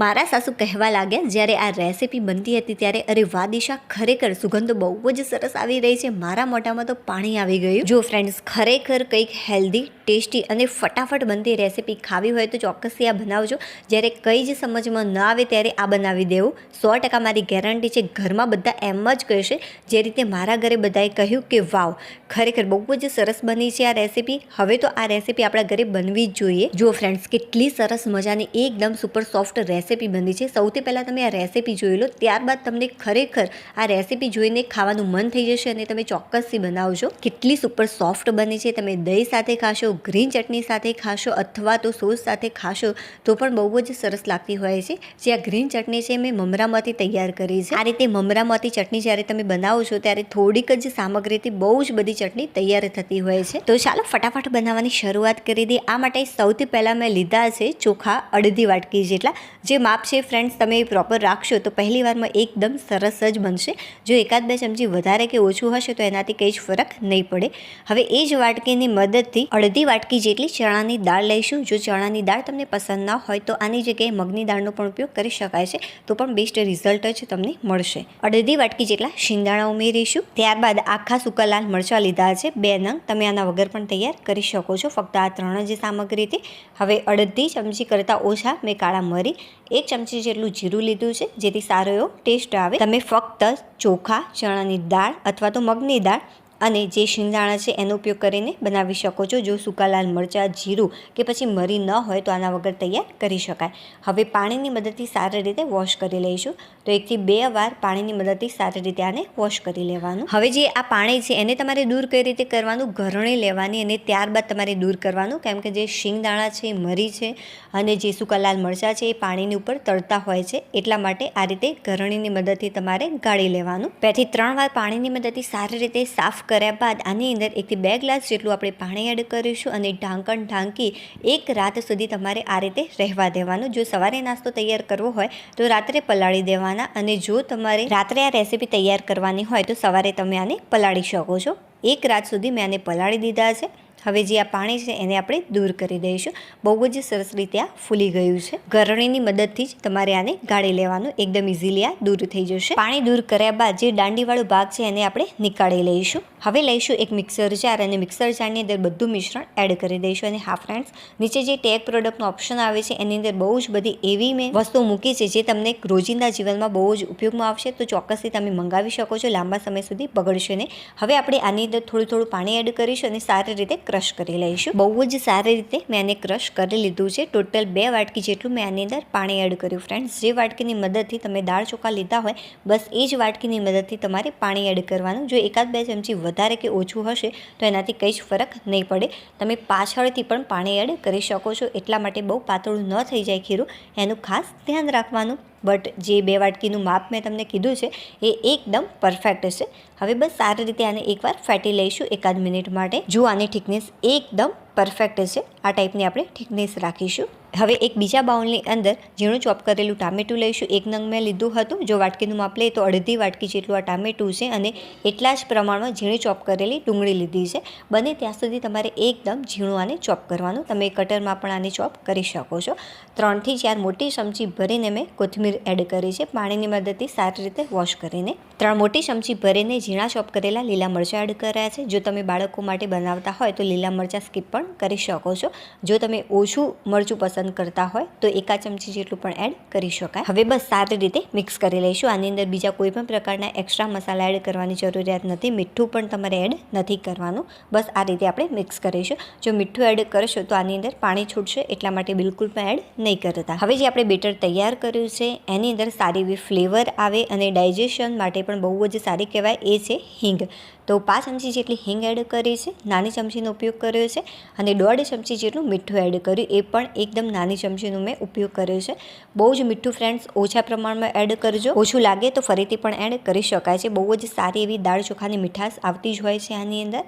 મારા સાસુ કહેવા લાગ્યા, જ્યારે આ રેસીપી બનતી હતી ત્યારે અરે વાહ દિશા, ખરેખર સુગંધ બહુ જ સરસ આવી રહી છે. મારા મોઢામાં તો પાણી આવી ગયું. જો ફ્રેન્ડ્સ ખરેખર કંઈક હેલ્ધી ટેસ્ટી અને ફટાફટ બનતી રેસીપી ખાવી હોય તો ચોક્કસથી આ બનાવજો. જ્યારે કંઈ જ સમજમાં ન આવે ત્યારે આ બનાવી દેવું. સો ટકા મારી ગેરંટી છે, ઘરમાં બધા એમ જ કહેશે. જે રીતે મારા ઘરે બધાએ કહ્યું કે, વાવ, ખરેખર બહુ જ સરસ બની છે આ રેસીપી હવે તો આ રેસીપી આપણા ઘરે બનવી જ જોઈએ. જો ફ્રેન્ડ્સ કેટલી સરસ મજાની, એકદમ સુપર સોફ્ટ રેસીપી બની છે. સૌથી પહેલાં તમે આ રેસીપી જોઈ લો. ત્યારબાદ તમને ખરેખર આ રેસીપી જોઈને ખાવાનું મન થઈ જશે અને તમે ચોક્કસથી બનાવજો. કેટલી સુપર સોફ્ટ બની છે. તમે દહીં સાથે ખાશો, ગ્રીન ચટણી સાથે ખાશો અથવા તો સોસ સાથે ખાશો તો પણ બહુ જ સરસ લાગતી હોય છે. જે આ ગ્રીન ચટણી છે મેં મમરામાંથી તૈયાર કરી છે. આ રીતે મમરામાંથી ચટણી જ્યારે તમે બનાવો છો ત્યારે થોડીક જ સામગ્રીથી બહુ જ બધી ચટણી તૈયાર થતી હોય છે. તો ચાલો ફટાફટ બનાવવાની શરૂઆત કરી દઈએ. આ માટે સૌથી પહેલાં મેં લીધા છે ચોખા અડધી વાટકી જેટલા જે માપ છે ફ્રેન્ડ્સ તમે પ્રોપર રાખશો તો પહેલી વારમાં એકદમ સરસ જ બનશે. જો એકાદ બે ચમચી વધારે કે ઓછું હશે તો એનાથી કંઈ જ ફરક નહીં પડે. હવે એ જ વાટકીની મદદથી અડધી વાટકી જેટલી ચણાની દાળ લઈશું. જો ચણાની દાળ તમને પસંદ ના હોય તો આની જગ્યાએ મગની દાળનો પણ ઉપયોગ કરી શકાય છે, તો પણ બેસ્ટ રિઝલ્ટ જ તમને મળશે. અડધી વાટકી જેટલા શિંદાણા ઉમેરીશું. ત્યારબાદ આખા સૂકા લાલ મરચાં લીધા છે, બે નંગ. તમે આના વગર પણ તૈયાર કરી શકો છો. ફક્ત આ ત્રણ જ સામગ્રીથી. હવે અડધી ચમચી કરતાં ઓછા મેં કાળા મરી એક ચમચી જેટલું જીરું લીધું છે, જેથી સારો એવો ટેસ્ટ આવે. તમે ફક્ત ચોખા, ચણાની દાળ અથવા તો મગની દાળ અને જે શિંગદાણા છે એનો ઉપયોગ કરીને બનાવી શકો છો. જો સૂકા લાલ મરચાં, જીરું કે પછી મરી ન હોય તો આના વગર તૈયાર કરી શકાય. હવે પાણીની મદદથી સારી રીતે વોશ કરી લઈશું. તો એકથી બે વાર પાણીની મદદથી સારી રીતે આને વોશ કરી લેવાનું. હવે જે આ પાણી છે એને તમારે દૂર કઈ રીતે કરવાનું? ઘરણી લેવાની અને ત્યારબાદ તમારે દૂર કરવાનું. કેમ કે જે શિંગદાણા છે, મરી છે અને જે સૂકા લાલ મરચાં છે એ પાણીની ઉપર તળતા હોય છે. એટલા માટે આ રીતે ઘરણીની મદદથી તમારે ગાળી લેવાનું. બેથી ત્રણ વાર પાણીની મદદથી સારી રીતે સાફ કર્યા બાદ આની અંદર એકથી બે ગ્લાસ જેટલું આપણે પાણી એડ કરીશું અને ઢાંકણ ઢાંકી એક રાત સુધી તમારે આ રીતે રહેવા દેવાનું. જો સવારે નાસ્તો તૈયાર કરવો હોય તો રાત્રે પલાળી દેવાના અને જો તમારે રાત્રે આ રેસીપી તૈયાર કરવાની હોય તો સવારે તમે આને પલાળી શકો છો. એક રાત સુધી મેં આને પલાળી દીધા છે. હવે જે આ પાણી છે એને આપણે દૂર કરી દઈશું. બહુ જ સરસ રીતે આ ફૂલી ગયું છે. ગરણીની મદદથી જ તમારે આને ગાળી લેવાનું. એકદમ ઇઝીલી આ દૂર થઈ જશે. પાણી દૂર કર્યા બાદ જે દાંડીવાળો ભાગ છે એને આપણે નીકાળી લઈશું. હવે લઈશું એક મિક્સર જાર અને મિક્સર જારની અંદર બધું મિશ્રણ એડ કરી દઈશું. અને હા ફ્રેન્ડ્સ નીચે જે ટેગ પ્રોડક્ટનો ઓપ્શન આવે છે, એની અંદર બહુ જ બધી એવી મેં વસ્તુઓ મૂકી છે, જે તમને રોજિંદા જીવનમાં બહુ જ ઉપયોગમાં આવશે. તો ચોક્કસથી તમે મંગાવી શકો છો, લાંબા સમય સુધી બગડશે નહીં. હવે આપણે આની અંદર થોડું થોડું પાણી એડ કરીશું અને સારી રીતે ક્રશ કરી લઈશું. બહુ જ સારી રીતે મેં આને ક્રશ કરી લીધું છે. ટોટલ બે વાટકી જેટલું મેં આની અંદર પાણી એડ કર્યું ફ્રેન્ડ્સ જે વાટકીની મદદથી તમે દાળ ચોખા લીધા હોય, બસ એ જ વાટકીની મદદથી તમારે પાણી એડ કરવાનું. જો એકાદ બે ચમચી વધારે કે ઓછું હશે, તો એનાથી કંઈ જ ફરક નહીં પડે. તમે પાછળથી પણ પાણી એડ કરી શકો છો. એટલા માટે બહુ પાતળું ન થઈ જાય ખીરું. એનું ખાસ ધ્યાન રાખવાનું. બટ જે બે વાટકીનું માપ મેં તમને કીધું છે, એ એકદમ પરફેક્ટ છે હવે બસ સારી રીતે આને એકવાર ફેટી લઈશું એકાદ મિનિટ માટે. જો આની થિકનેસ એકદમ પરફેક્ટ છે આ ટાઈપની આપણે થિકનેસ રાખીશું. હવે એક બીજા બાઉલની અંદર ઝીણું ચોપ કરેલું ટામેટું લઈશું. એક નંગ મેં લીધું હતું. જો વાટકીનું માપ લઈએ તો અડધી વાટકી જેટલું આ ટામેટું છે અને એટલા જ પ્રમાણમાં ઝીણી ચોપ કરેલી ડુંગળી લીધી છે. બને ત્યાં સુધી તમારે એકદમ ઝીણું આને ચોપ કરવાનું. તમે કટરમાં પણ આને ચોપ કરી શકો છો. ત્રણથી ચાર મોટી ચમચી ભરીને મેં કોથમીર એડ કરી છે. પાણીની મદદથી સારી રીતે વોશ કરીને. ત્રણ મોટી ચમચી ભરીને ઝીણા ચોપ કરેલા લીલા મરચાં એડ કર્યા છે. જો તમે બાળકો માટે બનાવતા હોય તો લીલા મરચાં સ્કીપ પણ કરી શકો છો. જો તમે ઓછું મરચું પસંદ કરતા હોય, તો એકા ચમચી જેટલું પણ એડ કરી શકાય. હવે બસ સારી રીતે મિક્સ કરી લઈશું. આની અંદર બીજા કોઈ પણ પ્રકારના એક્સ્ટ્રા મસાલા એડ કરવાની જરૂરિયાત નથી. મીઠું પણ તમારે એડ નથી કરવાનું. બસ આ રીતે આપણે મિક્સ કરીશું. જો મીઠું એડ કરશો, તો આની અંદર પાણી છૂટશે, એટલા માટે બિલકુલ પણ એડ નહીં કરતા. હવે જે આપણે બેટર તૈયાર કર્યું છે, એની અંદર સારી એવી ફ્લેવર આવે અને ડાયજેશન માટે પણ બહુ જ સારી કહેવાય, એ છે હિંગ. તો પાંચ ચમચી જેટલી હિંગ એડ કરી છે, નાની ચમચીનો ઉપયોગ કર્યો છે અને દોઢ ચમચી જેટલું મીઠું એડ કર્યું. એ પણ એકદમ નાની ચમચીનો મેં ઉપયોગ કર્યો છે. બહુ જ મીઠું ફ્રેન્ડ્સ ઓછા પ્રમાણમાં એડ કરજો. ઓછું લાગે તો ફરીથી પણ એડ કરી શકાય છે. બહુ જ સારી એવી દાળ ચોખાની મીઠાશ આવતી જ હોય છે આની અંદર.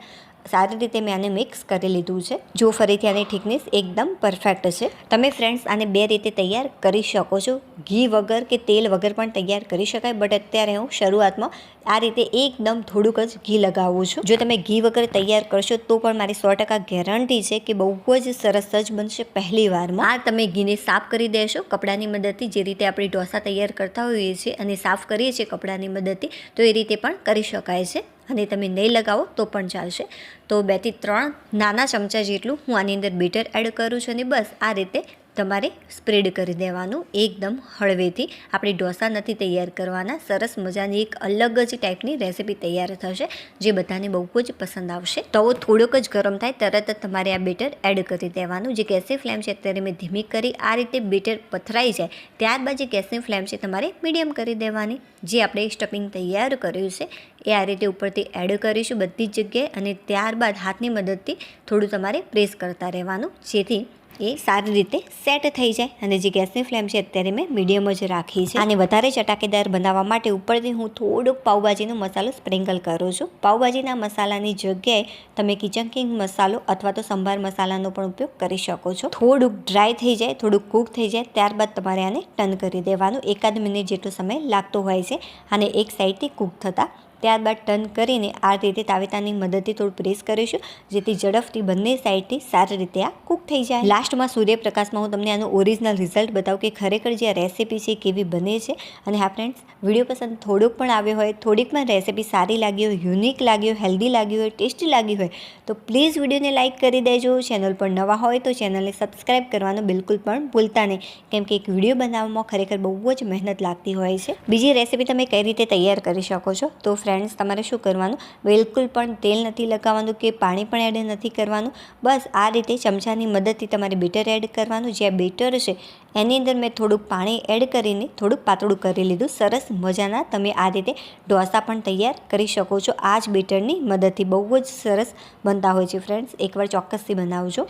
સારી રીતે મેં આને મિક્સ કરી લીધું છે. જો ફરીથી આની થિકનેસ એકદમ પરફેક્ટ છે. તમે ફ્રેન્ડ્સ આને બે રીતે તૈયાર કરી શકો છો. ઘી વગર કે તેલ વગર પણ તૈયાર કરી શકાય બટ અત્યારે હું શરૂઆતમાં આ રીતે એકદમ થોડુંક જ ઘી લગાવું છું. જો તમે ઘી વગર તૈયાર કરશો, તો પણ મારી સો ટકા ગેરંટી છે કે બહુ જ સરસ જ બનશે પહેલી વારમાં. આ તમે ઘીને સાફ કરી દેશો. કપડાની મદદથી જે રીતે આપણે ઢોસા તૈયાર કરતા હોઈએ છીએ અને સાફ કરીએ છીએ કપડાની મદદથી, તો એ રીતે પણ કરી શકાય છે. અને તમે નહીં લગાવો તો પણ ચાલશે. તો બેથી ત્રણ નાના ચમચા જેટલું હું આની અંદર બીટર એડ કરું છું અને બસ આ રીતે તમારે સ્પ્રેડ કરી દેવાનું એકદમ હળવેથી. આપણે ઢોસા નથી તૈયાર કરવાના. સરસ મજાની એક અલગ જ ટાઈપની રેસીપી તૈયાર થશે, જે બધાને બહુ જ પસંદ આવશે. તવો થોડોક જ ગરમ થાય, તરત જ તમારે આ બેટર એડ કરી દેવાનું. જે ગેસની ફ્લેમ છે, અત્યારે મેં ધીમી કરી, આ રીતે બેટર પથરાઈ જાય, ત્યારબાદ જે ગેસની ફ્લેમ છે, તમારે મીડિયમ કરી દેવાની. જે આપણે સ્ટફિંગ તૈયાર કર્યું છે, એ આ રીતે ઉપરથી એડ કરીશું બધી જ જગ્યાએ અને ત્યારબાદ હાથની મદદથી થોડું તમારે પ્રેસ કરતા રહેવાનું. જેથી એ સારી રીતે સેટ થઈ જાય. અને જે ગેસની ફ્લેમ છે અત્યારે મેં મીડિયમ જ રાખી છે. અને વધારે ચટાકેદાર બનાવવા માટે ઉપરથી હું થોડોક પાઉભાજીનો મસાલો સ્પ્રિંકલ કરું છું. પાઉભાજીના મસાલાની જગ્યાએ તમે કિચન કિંગ મસાલો અથવા તો સંભાર મસાલાનો પણ ઉપયોગ કરી શકો છો. થોડુંક ડ્રાય થઈ જાય, થોડુંક કૂક થઈ જાય, ત્યારબાદ તમારે આને ટર્ન કરી દેવાનું. એકાદ મિનિટ જેટલો સમય લાગતો હોય છે. અને એક સાઈડથી કૂક થતાં ત્યારબાદ ટર્ન કરીને આ રીતે તાવેતાની મદદથી થોડું પ્રેસ કરીશું, જેથી ઝડપથી બંને સાઈડથી સારી રીતે આ કૂક થઈ જાય. લાસ્ટમાં સૂર્યપ્રકાશમાં હું તમને આનું ઓરિજિનલ રિઝલ્ટ બતાવું કે ખરેખર જે રેસીપી છે કેવી બને છે. અને હા ફ્રેન્ડ્સ વીડિયો પસંદ થોડુંક પણ આવ્યો હોય, થોડીક પણ રેસીપી સારી લાગી હોય, યુનિક લાગી હોય, હેલ્ધી લાગી હોય, ટેસ્ટી લાગી હોય, તો પ્લીઝ વિડીયોને લાઇક કરી દેજો. ચેનલ પર નવા હોય તો ચેનલને સબસ્ક્રાઈબ કરવાનું બિલકુલ પણ ભૂલતા નહીં, કેમ કે એક વીડિયો બનાવવામાં ખરેખર બહુ જ મહેનત લાગતી હોય છે. બીજી રેસીપી તમે કઈ રીતે તૈયાર કરી શકો છો? તો ફ્રેન્ડ્સ તમારે શું કરવાનું? બિલકુલ પણ તેલ નથી લગાવવાનું કે પાણી પણ એડ નથી કરવાનું. બસ આ રીતે ચમચાની મદદથી તમારે બીટર એડ કરવાનું. જે બેટર છે, એની અંદર મેં થોડુંક પાણી એડ કરીને થોડુંક પાતળું કરી લીધું. સરસ મજાના તમે આ રીતે ઢોસા પણ તૈયાર કરી શકો છો. આ જ બેટરની મદદથી બહુ જ સરસ બનતા હોય છે ફ્રેન્ડ્સ એકવાર ચોક્કસથી બનાવજો.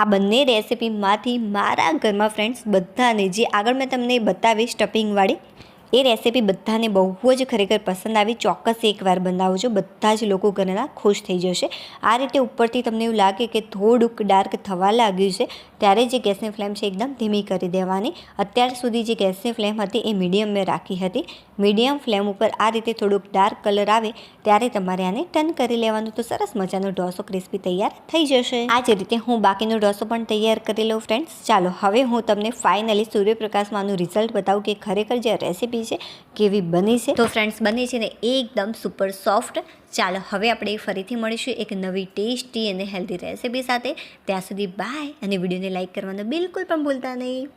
આ બંને રેસિપીમાંથી મારા ઘરમાં ફ્રેન્ડ્સ બધાને, જે આગળ મેં તમને બતાવી સ્ટફિંગવાળી એ રેસીપી બધાને બહુ જ ખરેખર પસંદ આવી. ચોક્કસ એકવાર બનાવજો. બધા જ લોકો ઘરના ખુશ થઈ જશે. આ રીતે ઉપરથી તમને એવું લાગે કે થોડુંક ડાર્ક થવા લાગ્યું છે, ત્યારે જે ગેસની ફ્લેમ છે, એકદમ ધીમી કરી દેવાની. અત્યાર સુધી જે ગેસની ફ્લેમ હતી, એ મીડિયમ મેં રાખી હતી. મીડિયમ ફ્લેમ ઉપર આ રીતે થોડુંક ડાર્ક કલર આવે, ત્યારે તમારે આને ટર્ન કરી લેવાનું. તો સરસ મજાનો ઢોસો ક્રિસ્પી તૈયાર થઈ જશે. આ જ રીતે હું બાકીનો ઢોસો પણ તૈયાર કરી લઉં ફ્રેન્ડ્સ ચાલો, હવે હું તમને ફાઇનલી સૂર્યપ્રકાશમાં આનું રિઝલ્ટ બતાવું કે ખરેખર જે રેસીપી છે, કેવી બની છે. તો ફ્રેન્ડ્સ બની છે ને એકદમ સુપર સોફ્ટ ચાલો, હવે આપણે ફરીથી મળીશું એક નવી ટેસ્ટી અને હેલ્ધી રેસીપી સાથે. ત્યાં સુધી બાય અને વિડીયોને લાઇક કરવાનું બિલકુલ પણ ભૂલતા નહીં.